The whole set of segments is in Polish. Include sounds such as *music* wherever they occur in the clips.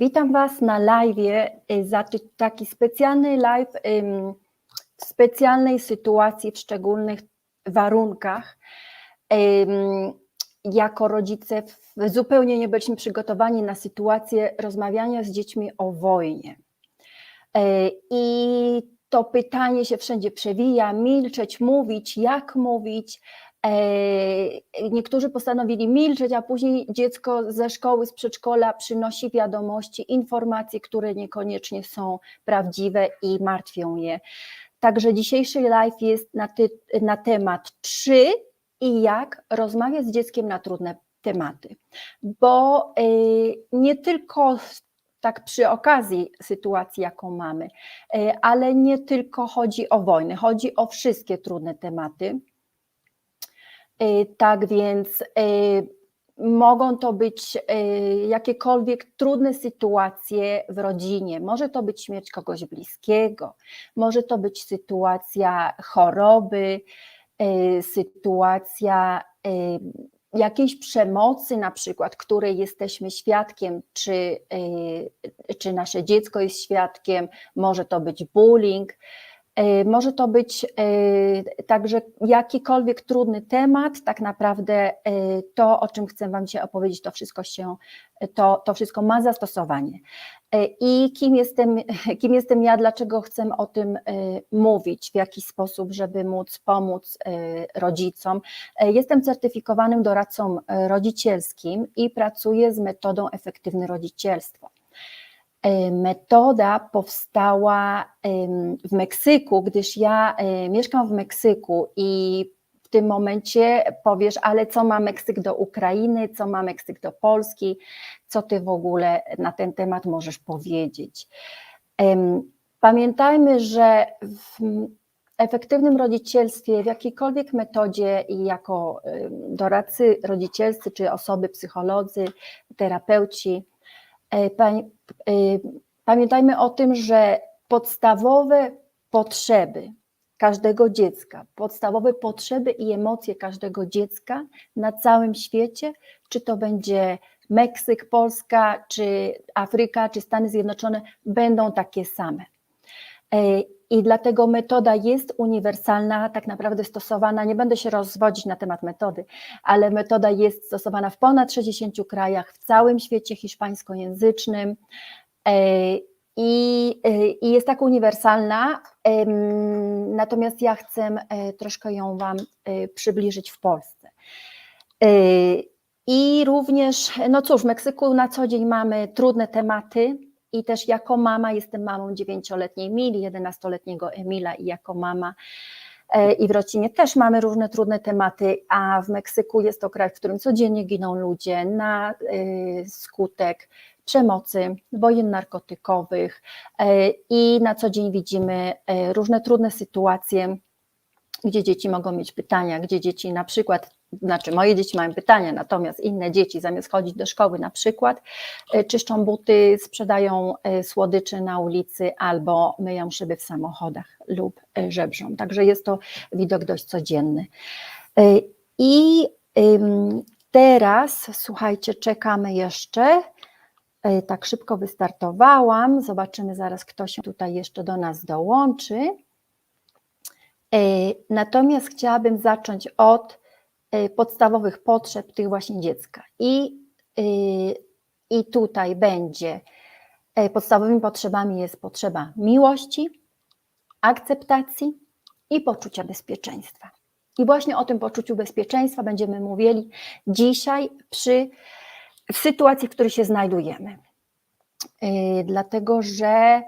Witam Was na live, ty- taki specjalny live w specjalnej sytuacji, w szczególnych warunkach. Jako rodzice zupełnie nie byliśmy przygotowani na sytuację rozmawiania z dziećmi o wojnie. E, I to pytanie się wszędzie przewija: milczeć, mówić, jak mówić. E, Niektórzy postanowili milczeć, a później dziecko ze szkoły, z przedszkola przynosi wiadomości, informacje, które niekoniecznie są prawdziwe i martwią je. Także dzisiejszy live jest na, ty, na temat czy i jak rozmawiać z dzieckiem na trudne tematy. Bo y, nie tylko tak przy okazji sytuacji, jaką mamy, y, ale nie tylko chodzi o wojnę, chodzi o wszystkie trudne tematy. Y, Tak więc y, mogą to być y, jakiekolwiek trudne sytuacje w rodzinie. Może to być śmierć kogoś bliskiego, może to być sytuacja choroby, sytuacja jakiejś przemocy, na przykład, której jesteśmy świadkiem, czy, czy nasze dziecko jest świadkiem, może to być bullying. Y, Może to być y, także jakikolwiek trudny temat, tak naprawdę y, to, o czym chcę Wam dzisiaj opowiedzieć, to wszystko się, to, to wszystko ma zastosowanie. I kim jestem, *laughs* kim jestem ja, dlaczego chcę o tym mówić, w jaki sposób, żeby móc pomóc rodzicom. Jestem certyfikowanym doradcą rodzicielskim i pracuję z metodą efektywne rodzicielstwo. E, Metoda powstała em, w Meksyku, gdyż ja e, mieszkam w Meksyku i w tym momencie powiesz, ale co ma Meksyk do Ukrainy, co ma Meksyk do Polski, co ty w ogóle na ten temat możesz powiedzieć. Pamiętajmy, że w efektywnym rodzicielstwie, w jakiejkolwiek metodzie i jako doradcy rodzicielscy, czy osoby, psycholodzy, terapeuci, y, Pamiętajmy o tym, że podstawowe potrzeby każdego dziecka, podstawowe potrzeby i emocje każdego dziecka na całym świecie, czy to będzie Meksyk, Polska, czy Afryka, czy Stany Zjednoczone, będą takie same. E, I dlatego metoda jest uniwersalna, tak naprawdę stosowana, nie będę się rozwodzić na temat metody, ale metoda jest stosowana w ponad 60 krajach, w całym świecie hiszpańskojęzycznym. E, i, e, i jest tak uniwersalna, natomiast ja chcę troszkę ją Wam przybliżyć w Polsce. I również, no cóż, w Meksyku na co dzień mamy trudne tematy, i też jako mama jestem mamą dziewięcioletniej Mili, 11-letniego Emila i jako mama e, i w rodzinie też mamy różne trudne tematy, a w Meksyku jest to kraj, w którym codziennie giną ludzie na y, skutek przemocy, wojen narkotykowych e, i na co dzień widzimy e, różne trudne sytuacje, gdzie dzieci mogą mieć pytania, gdzie dzieci na przykład, znaczy moje dzieci mają pytania, natomiast inne dzieci zamiast chodzić do szkoły na przykład e, czyszczą buty, sprzedają e, słodycze na ulicy albo myją szyby w samochodach lub e, żebrzą. Także jest to widok dość codzienny. I teraz, słuchajcie, czekamy jeszcze. Tak szybko wystartowałam. Zobaczymy zaraz, kto się tutaj jeszcze do nas dołączy. Natomiast chciałabym zacząć od podstawowych potrzeb tych właśnie dziecka. I, e, i tutaj będzie e, podstawowymi potrzebami jest potrzeba miłości, akceptacji i poczucia bezpieczeństwa. I właśnie o tym poczuciu bezpieczeństwa będziemy mówili dzisiaj przy w sytuacji, w której się znajdujemy. Dlatego, że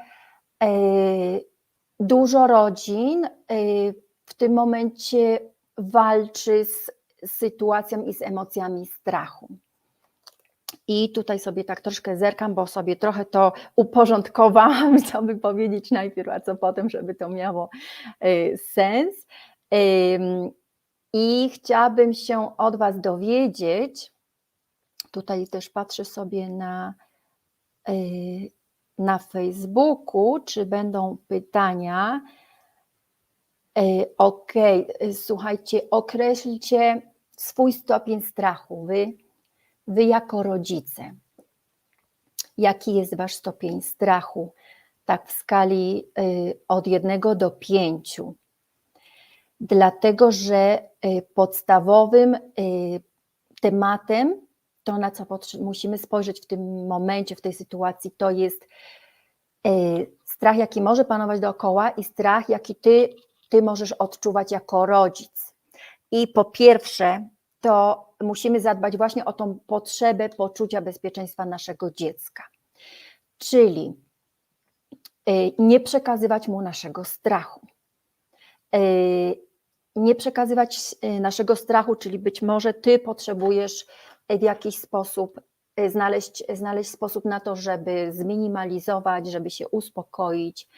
dużo rodzin w tym momencie walczy z sytuacją i z emocjami strachu. I tutaj sobie tak troszkę zerkam, bo sobie trochę to uporządkowałam, *laughs* co by powiedzieć najpierw, a co potem, żeby to miało y, sens. I chciałabym się od Was dowiedzieć, tutaj też patrzę sobie na, y, na Facebooku, czy będą pytania. Y, Ok, słuchajcie, określcie swój stopień strachu, wy, wy jako rodzice. jaki jest wasz stopień strachu, tak w skali y, od 1 do 5. Dlatego, że y, podstawowym y, tematem, to na co musimy spojrzeć w tym momencie, w tej sytuacji, to jest strach, jaki może panować dookoła i strach, jaki ty, ty możesz odczuwać jako rodzic. I po pierwsze, to musimy zadbać właśnie o tą potrzebę poczucia bezpieczeństwa naszego dziecka. Czyli y, nie przekazywać mu naszego strachu. Y, Nie przekazywać y, naszego strachu, czyli być może ty potrzebujesz w jakiś sposób znaleźć, znaleźć sposób na to, żeby zminimalizować, żeby się uspokoić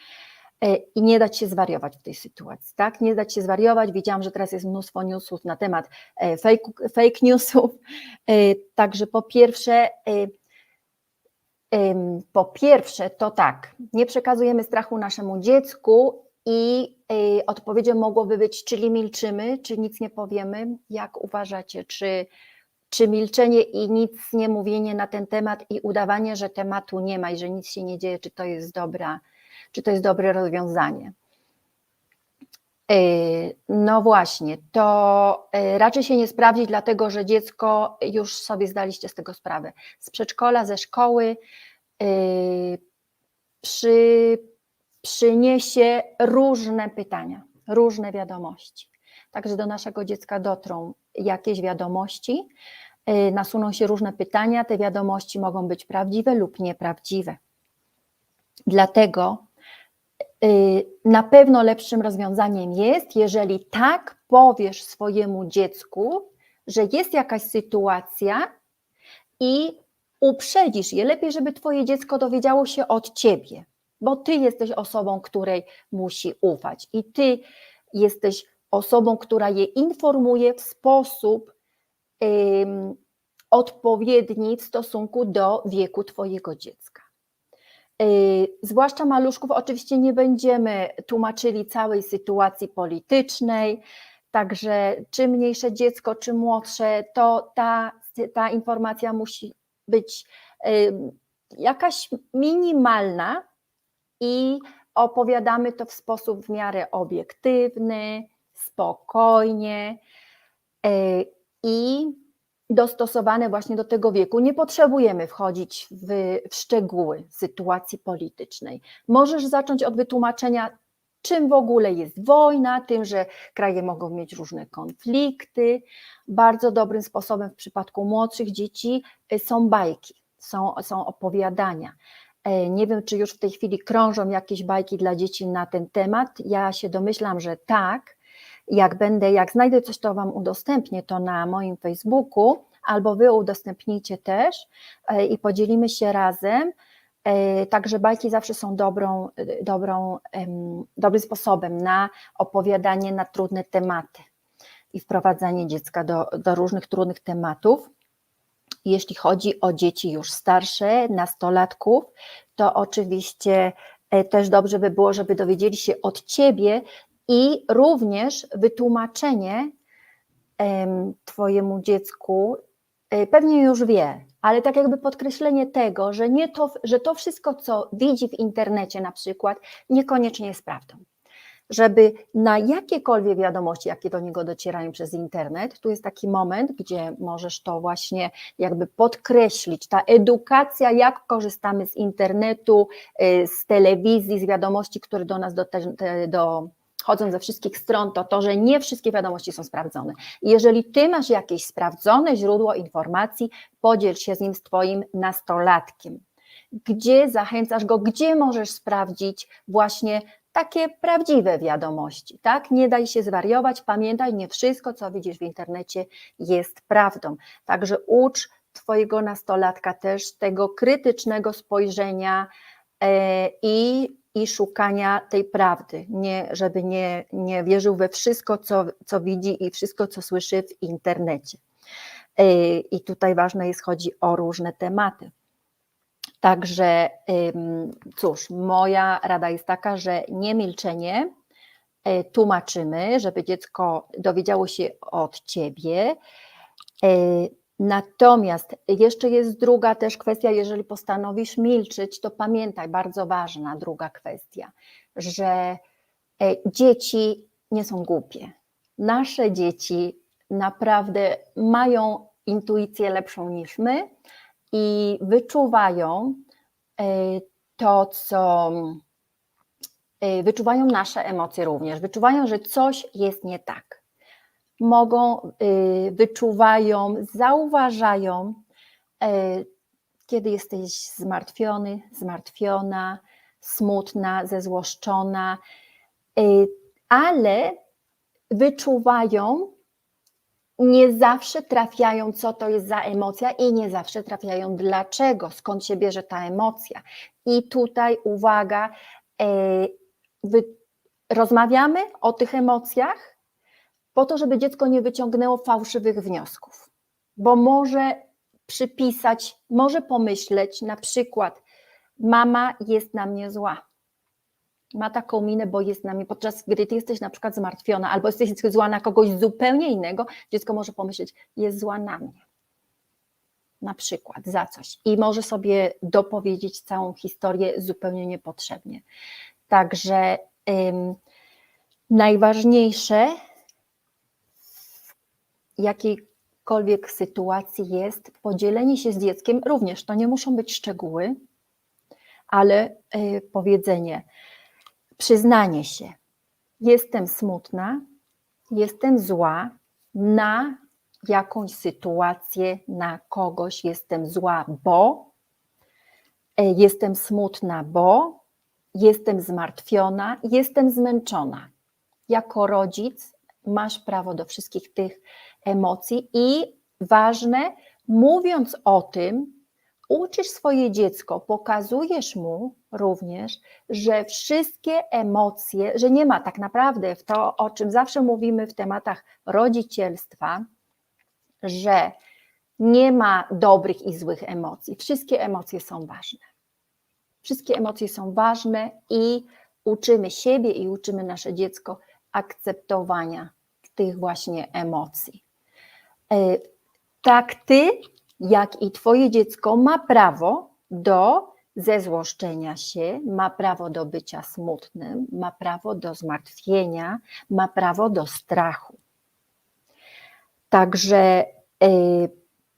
i nie dać się zwariować w tej sytuacji, tak? Nie dać się zwariować. Wiedziałam, że teraz jest mnóstwo newsów na temat e, fake, fake newsów. Y, Także po pierwsze, Ym, Po pierwsze, to tak, nie przekazujemy strachu naszemu dziecku i odpowiedzią mogłoby być, czyli milczymy, czy nic nie powiemy. Jak uważacie, czy, czy milczenie i nic nie mówienie na ten temat i udawanie, że tematu nie ma i że nic się nie dzieje, czy to jest dobra, czy to jest dobre rozwiązanie? Y, No właśnie, to y, raczej się nie sprawdzi, dlatego że dziecko już sobie zdaliście z tego sprawę. Z przedszkola, ze szkoły y, przy, przyniesie różne pytania, różne wiadomości. Także do naszego dziecka dotrą jakieś wiadomości, nasuną się różne pytania, te wiadomości mogą być prawdziwe lub nieprawdziwe. Dlatego na pewno lepszym rozwiązaniem jest, jeżeli tak powiesz swojemu dziecku, że jest jakaś sytuacja i uprzedzisz je. Lepiej, żeby Twoje dziecko dowiedziało się od Ciebie, bo Ty jesteś osobą, której musi ufać i Ty jesteś osobą, która je informuje w sposób odpowiedni w stosunku do wieku Twojego dziecka. Yy, Zwłaszcza maluszków, oczywiście nie będziemy tłumaczyli całej sytuacji politycznej, także czy mniejsze dziecko, czy młodsze, to ta, ta informacja musi być yy, jakaś minimalna i opowiadamy to w sposób w miarę obiektywny, spokojnie yy, i dostosowane właśnie do tego wieku. Nie potrzebujemy wchodzić w, w szczegóły sytuacji politycznej. Możesz zacząć od wytłumaczenia, czym w ogóle jest wojna, tym, że kraje mogą mieć różne konflikty. Bardzo dobrym sposobem w przypadku młodszych dzieci y, są bajki, są, są opowiadania. E, Nie wiem, czy już w tej chwili krążą jakieś bajki dla dzieci na ten temat. Ja się domyślam, że tak. Jak będę, jak znajdę coś, to Wam udostępnię to na moim Facebooku, albo Wy udostępnijcie też e, i podzielimy się razem. E, Także bajki zawsze są dobrą, dobrą, em, dobrym sposobem na opowiadanie na trudne tematy i wprowadzanie dziecka do, do różnych trudnych tematów. Jeśli chodzi o dzieci już starsze, nastolatków, to oczywiście e, też dobrze by było, żeby dowiedzieli się od Ciebie i również wytłumaczenie em, Twojemu dziecku, e, pewnie już wie, ale tak jakby podkreślenie tego, że, nie to, że to wszystko, co widzi w internecie na przykład, niekoniecznie jest prawdą. Żeby na jakiekolwiek wiadomości, jakie do niego docierają przez internet, tu jest taki moment, gdzie możesz to właśnie jakby podkreślić, ta edukacja, jak korzystamy z internetu, y, z telewizji, z wiadomości, które do nas do, do, chodzą ze wszystkich stron, to to, że nie wszystkie wiadomości są sprawdzone. Jeżeli ty masz jakieś sprawdzone źródło informacji, podziel się z nim z twoim nastolatkiem. Gdzie zachęcasz go, gdzie możesz sprawdzić właśnie takie prawdziwe wiadomości, tak? Nie daj się zwariować, pamiętaj, nie wszystko, co widzisz w internecie jest prawdą. Także ucz twojego nastolatka też tego krytycznego spojrzenia e, i i szukania tej prawdy, nie, żeby nie, nie wierzył we wszystko, co, co widzi i wszystko, co słyszy w internecie. Yy, I tutaj ważne jest, chodzi o różne tematy. Także cóż, moja rada jest taka, że nie milczenie, yy, tłumaczymy, żeby dziecko dowiedziało się od ciebie. Natomiast jeszcze jest druga też kwestia, jeżeli postanowisz milczyć, to pamiętaj, bardzo ważna druga kwestia, że e, dzieci nie są głupie. Nasze dzieci naprawdę mają intuicję lepszą niż my i wyczuwają e, to, co e, wyczuwają nasze emocje również, wyczuwają, że coś jest nie tak. Mogą, y, wyczuwają, zauważają, e, kiedy jesteś zmartwiony, zmartwiona, smutna, zezłoszczona, y, ale wyczuwają, nie zawsze trafiają, co to jest za emocja, i nie zawsze trafiają, dlaczego, skąd się bierze ta emocja. I tutaj uwaga, e, rozmawiamy o tych emocjach po to, żeby dziecko nie wyciągnęło fałszywych wniosków, bo może przypisać, może pomyśleć na przykład, mama jest na mnie zła ma taką minę, bo jest na mnie, podczas gdy ty jesteś na przykład zmartwiona albo jesteś zła na kogoś zupełnie innego, dziecko może pomyśleć, jest zła na mnie. Na przykład za coś. I może sobie dopowiedzieć całą historię zupełnie niepotrzebnie. Także ym, najważniejsze jakiejkolwiek sytuacji jest podzielenie się z dzieckiem, również to nie muszą być szczegóły, ale y, powiedzenie, przyznanie się, jestem smutna, jestem zła na jakąś sytuację, na kogoś, jestem zła, bo e, jestem smutna, bo jestem zmartwiona, jestem zmęczona. Jako rodzic masz prawo do wszystkich tych emocji i ważne, mówiąc o tym, uczysz swoje dziecko, pokazujesz mu również, że wszystkie emocje, że nie ma tak naprawdę w to, o czym zawsze mówimy w tematach rodzicielstwa, że nie ma dobrych i złych emocji. Wszystkie emocje są ważne. Wszystkie emocje są ważne i uczymy siebie i uczymy nasze dziecko akceptowania tych właśnie emocji. E, tak, ty jak i Twoje dziecko ma prawo do zezłoszczenia się, ma prawo do bycia smutnym, ma prawo do zmartwienia, ma prawo do strachu. Także y,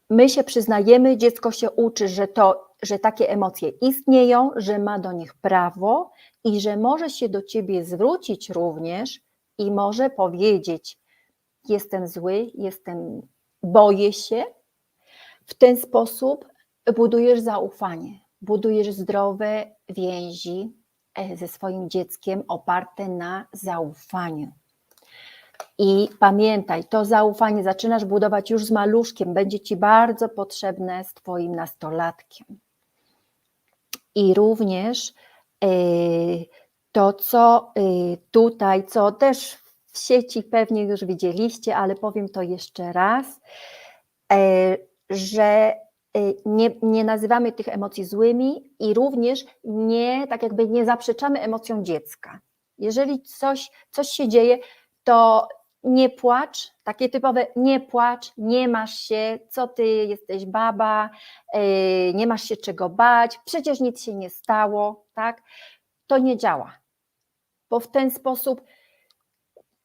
my się przyznajemy, dziecko się uczy, że, to, że takie emocje istnieją, że ma do nich prawo i że może się do ciebie zwrócić również i może powiedzieć: Jestem zły, jestem, boję się, w ten sposób budujesz zaufanie, budujesz zdrowe więzi e, ze swoim dzieckiem oparte na zaufaniu. I pamiętaj, to zaufanie zaczynasz budować już z maluszkiem, będzie ci bardzo potrzebne z Twoim nastolatkiem. I również e, to, co e, tutaj, co też w sieci pewnie już widzieliście, ale powiem to jeszcze raz, że y, nie, nie, nazywamy tych emocji złymi i również nie, tak jakby nie zaprzeczamy emocjom dziecka. Jeżeli coś, coś się dzieje, to nie płacz, takie typowe nie płacz, nie masz się, co ty jesteś baba, y, nie masz się czego bać, przecież nic się nie stało, tak? To nie działa, bo w ten sposób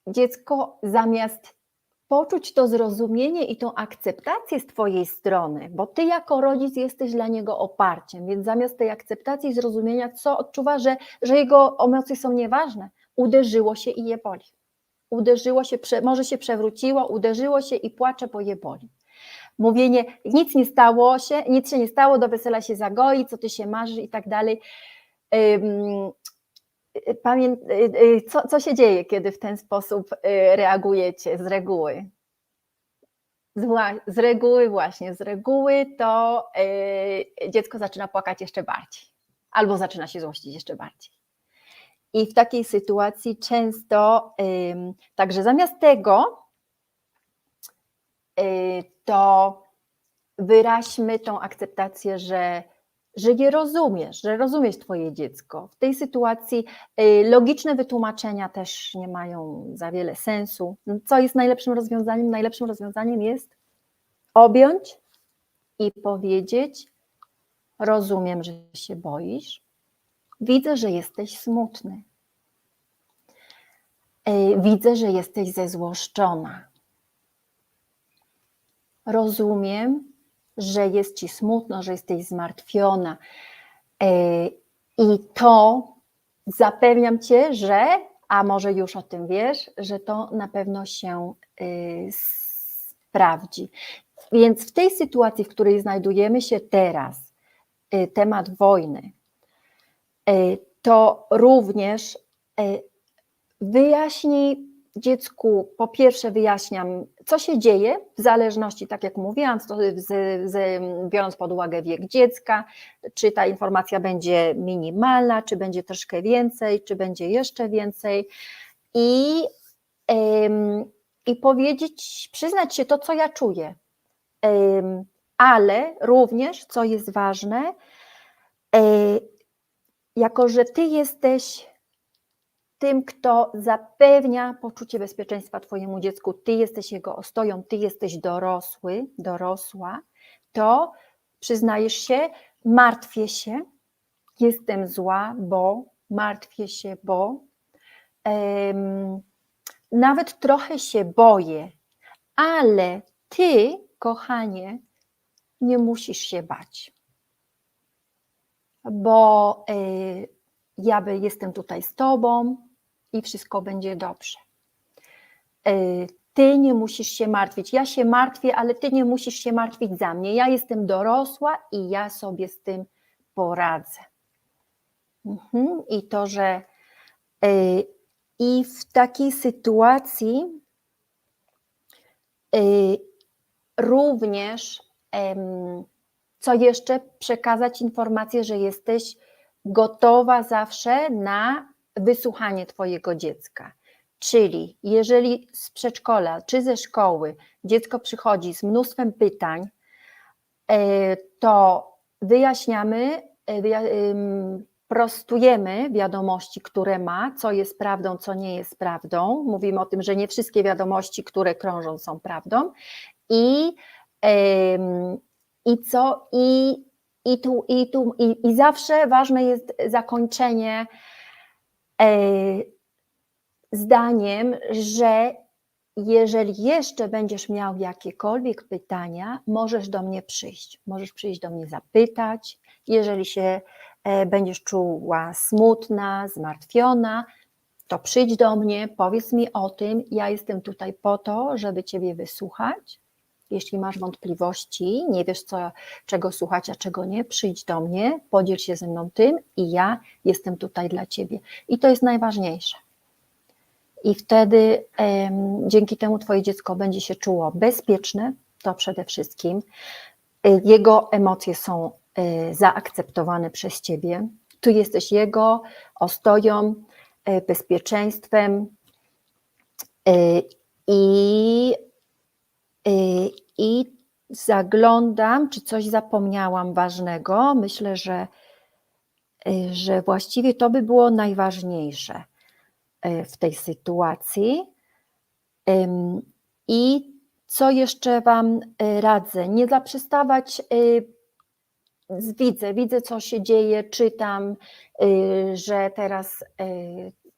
dziecko zamiast poczuć to zrozumienie i tą akceptację z Twojej strony, bo Ty jako rodzic jesteś dla niego oparciem, więc zamiast tej akceptacji i zrozumienia, co odczuwa, że, że jego emocje są nieważne, uderzyło się i je boli. Uderzyło się, może się przewróciło, uderzyło się i płacze, bo je boli. Mówienie, nic nie stało się, nic się nie stało, do wesela się zagoi, co Ty się marzy i tak dalej. Y, pamię... Y, y, co, co się dzieje, kiedy w ten sposób reagujecie z reguły? Z, reguły właśnie, z reguły to dziecko zaczyna płakać jeszcze bardziej albo zaczyna się złościć jeszcze bardziej. I w takiej sytuacji często, także zamiast tego, to wyraźmy tą akceptację, że że je rozumiesz, że rozumiesz Twoje dziecko. W tej sytuacji y, logiczne wytłumaczenia też nie mają za wiele sensu. Co jest najlepszym rozwiązaniem? Najlepszym rozwiązaniem jest objąć, i powiedzieć: Rozumiem, że się boisz. Widzę, że jesteś smutny. E, Widzę, że jesteś zezłoszczona. Rozumiem, że jest ci smutno, że jesteś zmartwiona. E, I to zapewniam cię, że, a może już o tym wiesz, że to na pewno się y, sprawdzi. Więc w tej sytuacji, w której znajdujemy się teraz, y, temat wojny, to również wyjaśnij dziecku, po pierwsze wyjaśniam, co się dzieje, w zależności, tak jak mówiłam, z, z, biorąc pod uwagę wiek dziecka, czy ta informacja będzie minimalna, czy będzie troszkę więcej, czy będzie jeszcze więcej. I, ym, i powiedzieć, przyznać się to, co ja czuję, ym, ale również, co jest ważne, yy, jako że ty jesteś tym, kto zapewnia poczucie bezpieczeństwa Twojemu dziecku, Ty jesteś jego ostoją, Ty jesteś dorosły, dorosła, to przyznajesz się, martwię się, jestem zła, bo martwię się, bo um, nawet trochę się boję, ale Ty, kochanie, nie musisz się bać, bo y, ja jestem tutaj z Tobą, i wszystko będzie dobrze. E, ty nie musisz się martwić. Ja się martwię, ale ty nie musisz się martwić za mnie. Ja jestem dorosła i ja sobie z tym poradzę. Mhm. I to, że e, i w takiej sytuacji e, również co jeszcze przekazać informację, że jesteś gotowa zawsze na wysłuchanie Twojego dziecka. Czyli jeżeli z przedszkola czy ze szkoły dziecko przychodzi z mnóstwem pytań, e, to wyjaśniamy, e, prostujemy wiadomości, które ma, co jest prawdą, co nie jest prawdą. Mówimy o tym, że nie wszystkie wiadomości, które krążą, są prawdą. I, i co? I, i, tu, i, tu, i, i zawsze ważne jest zakończenie zdaniem, że jeżeli jeszcze będziesz miał jakiekolwiek pytania, możesz do mnie przyjść. Możesz przyjść do mnie zapytać. Jeżeli się e, będziesz czuła smutna, zmartwiona, to przyjdź do mnie, powiedz mi o tym. Ja jestem tutaj po to, żeby Ciebie wysłuchać jeśli masz wątpliwości, nie wiesz, co, czego słuchać, a czego nie, przyjdź do mnie, podziel się ze mną tym i ja jestem tutaj dla ciebie. I to jest najważniejsze. I wtedy dzięki temu Twoje dziecko będzie się czuło bezpieczne, to przede wszystkim. Y, jego emocje są y, zaakceptowane przez Ciebie. Tu jesteś jego ostoją, y, bezpieczeństwem i Y, I zaglądam, czy coś zapomniałam ważnego. Myślę, że, y, że właściwie to by było najważniejsze y, w tej sytuacji. I co jeszcze Wam radzę? Nie zaprzestawać widzę, widzę co się dzieje, czytam, że teraz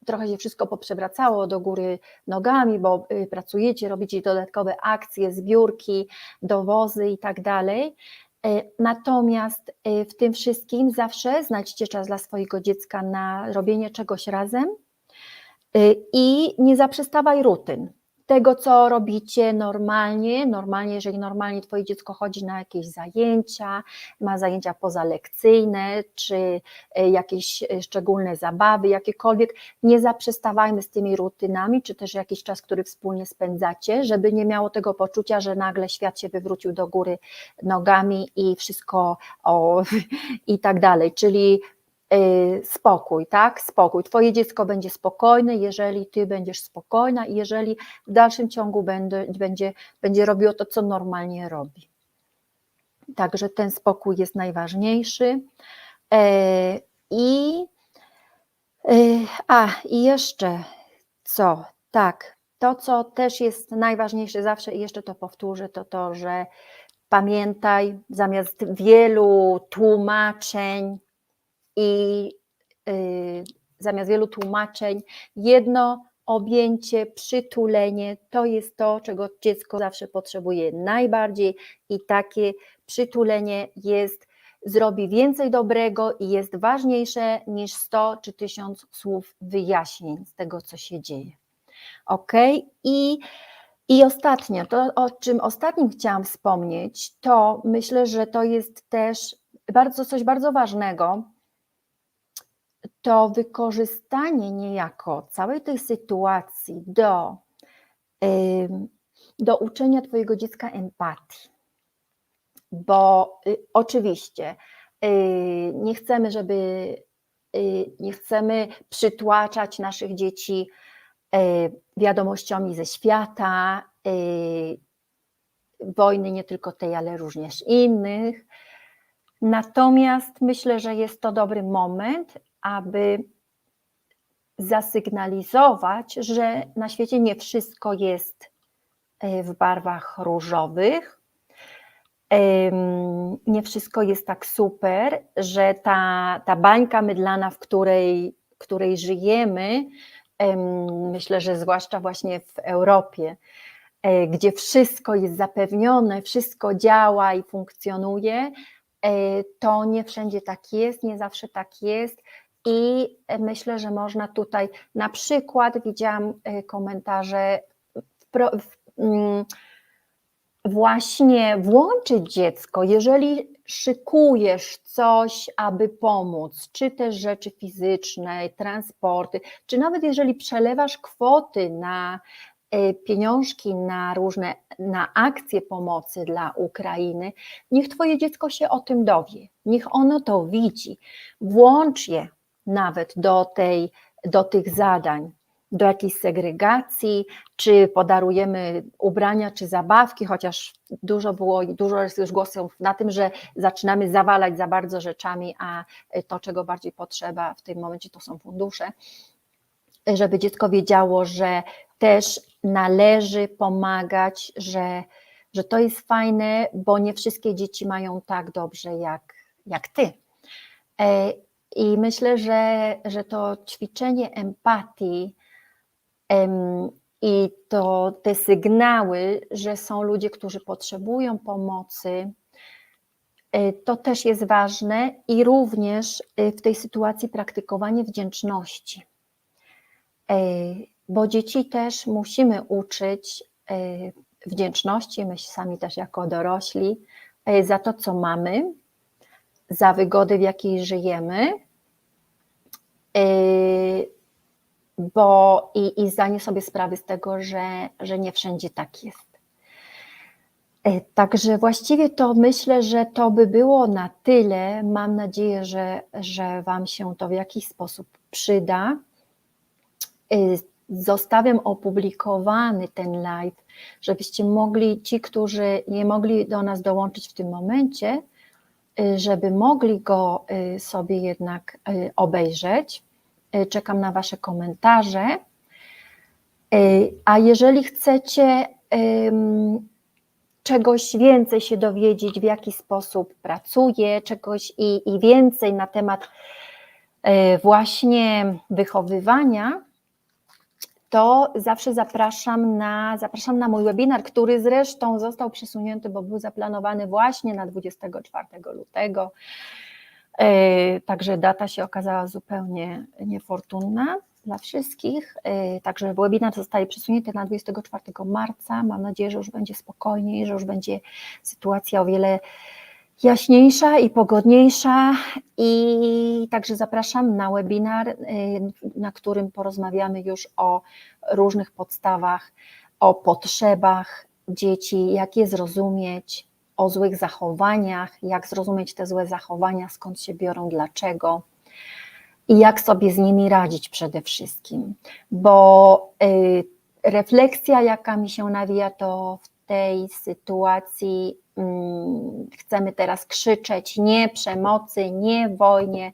trochę się wszystko poprzewracało do góry nogami, bo y, pracujecie, robicie dodatkowe akcje, zbiórki, dowozy i tak dalej. E, natomiast y, w tym wszystkim zawsze znajdźcie czas dla swojego dziecka na robienie czegoś razem y, i nie zaprzestawaj rutyn tego, co robicie normalnie, normalnie, jeżeli normalnie Twoje dziecko chodzi na jakieś zajęcia, ma zajęcia pozalekcyjne, czy e, jakieś e, szczególne zabawy, jakiekolwiek, nie zaprzestawajmy z tymi rutynami, czy też jakiś czas, który wspólnie spędzacie, żeby nie miało tego poczucia, że nagle świat się wywrócił do góry nogami i wszystko o, *laughs* i tak dalej, czyli spokój, tak? Spokój. Twoje dziecko będzie spokojne, jeżeli ty będziesz spokojna i jeżeli w dalszym ciągu będzie, będzie, będzie robiło to, co normalnie robi. Także ten spokój jest najważniejszy. E, I e, a, i jeszcze co? Tak, to, co też jest najważniejsze zawsze i jeszcze to powtórzę, to to, że pamiętaj, zamiast wielu tłumaczeń i y, zamiast wielu tłumaczeń, jedno objęcie, przytulenie to jest to, czego dziecko zawsze potrzebuje najbardziej i takie przytulenie jest, zrobi więcej dobrego i jest ważniejsze niż 100 czy 1000 słów wyjaśnień z tego, co się dzieje. Ok? I, I ostatnie, to o czym ostatnim chciałam wspomnieć, to myślę, że to jest też bardzo coś bardzo ważnego, to wykorzystanie niejako całej tej sytuacji do, do uczenia Twojego dziecka empatii. Bo y, oczywiście y, nie chcemy, żeby y, nie chcemy przytłaczać naszych dzieci wiadomościami ze świata, wojny nie tylko tej, ale również innych. Natomiast myślę, że jest to dobry moment, aby zasygnalizować, że na świecie nie wszystko jest e, w barwach różowych, nie wszystko jest tak super, że ta, ta bańka mydlana, w której, której żyjemy, myślę, że zwłaszcza właśnie w Europie, e, gdzie wszystko jest zapewnione, wszystko działa i funkcjonuje, e, to nie wszędzie tak jest, nie zawsze tak jest. I myślę, że można tutaj na przykład, widziałam e, komentarze, mm, właśnie włączyć dziecko, jeżeli szykujesz coś, aby pomóc, czy też rzeczy fizyczne, transporty, czy nawet jeżeli przelewasz kwoty na e, pieniążki na różne, na akcje pomocy dla Ukrainy, niech Twoje dziecko się o tym dowie, niech ono to widzi. Włącz je nawet do, tej, do tych zadań, do jakiejś segregacji, czy podarujemy ubrania, czy zabawki, chociaż dużo było i dużo jest już głosów na tym, że zaczynamy zawalać za bardzo rzeczami, a to, czego bardziej potrzeba w tym momencie, to są fundusze, żeby dziecko wiedziało, że też należy pomagać, że, że to jest fajne, bo nie wszystkie dzieci mają tak dobrze jak, jak ty. I myślę, że, że to ćwiczenie empatii em, i to te sygnały, że są ludzie, którzy potrzebują pomocy, e, to też jest ważne i również e, w tej sytuacji praktykowanie wdzięczności. E, bo dzieci też musimy uczyć wdzięczności, my sami też jako dorośli, za to, co mamy, za wygodę, w jakiej żyjemy, yy, bo i, i zdanie sobie sprawy z tego, że, że nie wszędzie tak jest. Yy, także właściwie to myślę, że to by było na tyle. Mam nadzieję, że, że Wam się to w jakiś sposób przyda. Yy, zostawiam opublikowany ten live, żebyście mogli, ci, którzy nie mogli do nas dołączyć w tym momencie, Y, żeby mogli go y, sobie jednak y, obejrzeć. Czekam na Wasze komentarze. A jeżeli chcecie czegoś więcej się dowiedzieć, w jaki sposób pracuję, czegoś i, i więcej na temat właśnie wychowywania, to zawsze zapraszam na, zapraszam na mój webinar, który zresztą został przesunięty, bo był zaplanowany właśnie na 24 lutego. E, także data się okazała zupełnie niefortunna dla wszystkich. E, także webinar zostaje przesunięty na 24 marca. Mam nadzieję, że już będzie spokojniej, że już będzie sytuacja o wiele jaśniejsza i pogodniejsza. I także zapraszam na webinar, y, na którym porozmawiamy już o różnych podstawach, o potrzebach dzieci, jak je zrozumieć, o złych zachowaniach, jak zrozumieć te złe zachowania, skąd się biorą, dlaczego i jak sobie z nimi radzić przede wszystkim. Bo y, refleksja, jaka mi się nawija, to w tej sytuacji chcemy teraz krzyczeć nie przemocy, nie wojnie,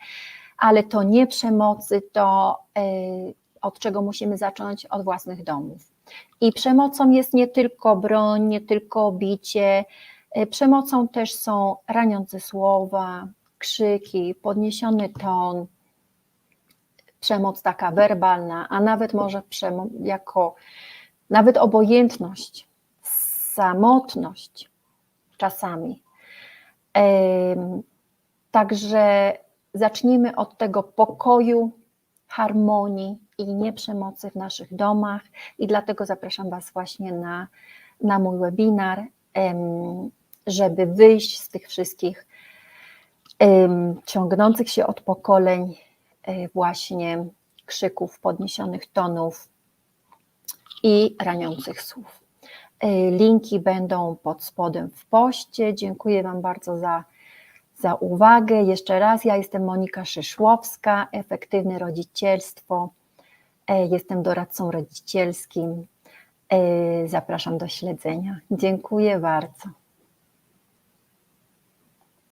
ale to nie przemocy to y, od czego musimy zacząć? Od własnych domów. I przemocą jest nie tylko broń, nie tylko bicie, E, Przemocą też są raniące słowa, krzyki, podniesiony ton, przemoc taka werbalna, a nawet może przemo- jako nawet obojętność, samotność czasami. Także zacznijmy od tego pokoju, harmonii i nieprzemocy w naszych domach i dlatego zapraszam Was właśnie na, na mój webinar, żeby wyjść z tych wszystkich ciągnących się od pokoleń e, właśnie krzyków, podniesionych tonów i raniących słów. E, Linki będą pod spodem w poście. Dziękuję Wam bardzo za, za uwagę. Jeszcze raz, ja jestem Monika Szyszłowska, Efektywne Rodzicielstwo. E, Jestem doradcą rodzicielskim. E, Zapraszam do śledzenia. Dziękuję bardzo.